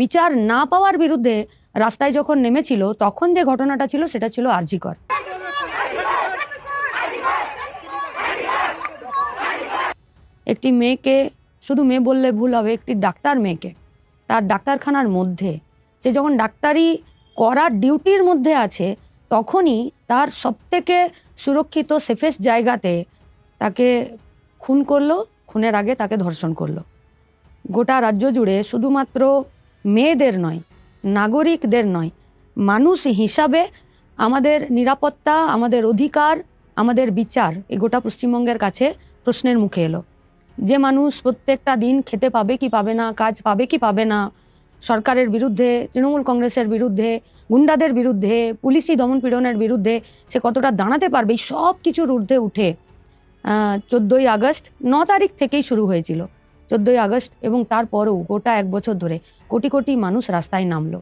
বিচার না পাওয়ার বিরুদ্ধে রাস্তায় যখন নেমেছিল, তখন যে ঘটনাটা ছিল, সেটা ছিল আরজিকর। একটি মেয়েকে, শুধু মেয়ে বললে ভুল হবে, একটি ডাক্তার মেয়েকে, তার ডাক্তারখানার মধ্যে। সে যখন ডাক্তারি করার ডিউটির মধ্যে আছে, তখনই তার সবথেকে সুরক্ষিত সেফেস্ট জায়গাতে তাকে খুন করল, খুনের আগে তাকে ধর্ষণ করল। গোটা রাজ্য জুড়ে শুধুমাত্র মেয়েদের নয়, নাগরিকদের নয়, মানুষ হিসাবে আমাদের নিরাপত্তা, আমাদের অধিকার, আমাদের বিচার এই গোটা পশ্চিমবঙ্গের কাছে প্রশ্নের মুখে এলো। যে মানুষ প্রত্যেকটা দিন খেতে পাবে কি পাবে না, কাজ পাবে কি পাবে না, সরকারের বিরুদ্ধে, তৃণমূল কংগ্রেসের বিরুদ্ধে, গুন্ডাদের বিরুদ্ধে, পুলিশি দমনপীড়নের বিরুদ্ধে সে কতটা দাঁড়াতে পারবে, এই সব কিছুর ঊর্ধ্বে উঠে চোদ্দোই আগস্ট ন তারিখ থেকেই শুরু হয়েছিল। চোদ্দোই আগস্ট এবং তারপরও গোটা এক বছর ধরে কোটি কোটি মানুষ রাস্তায় নামলো।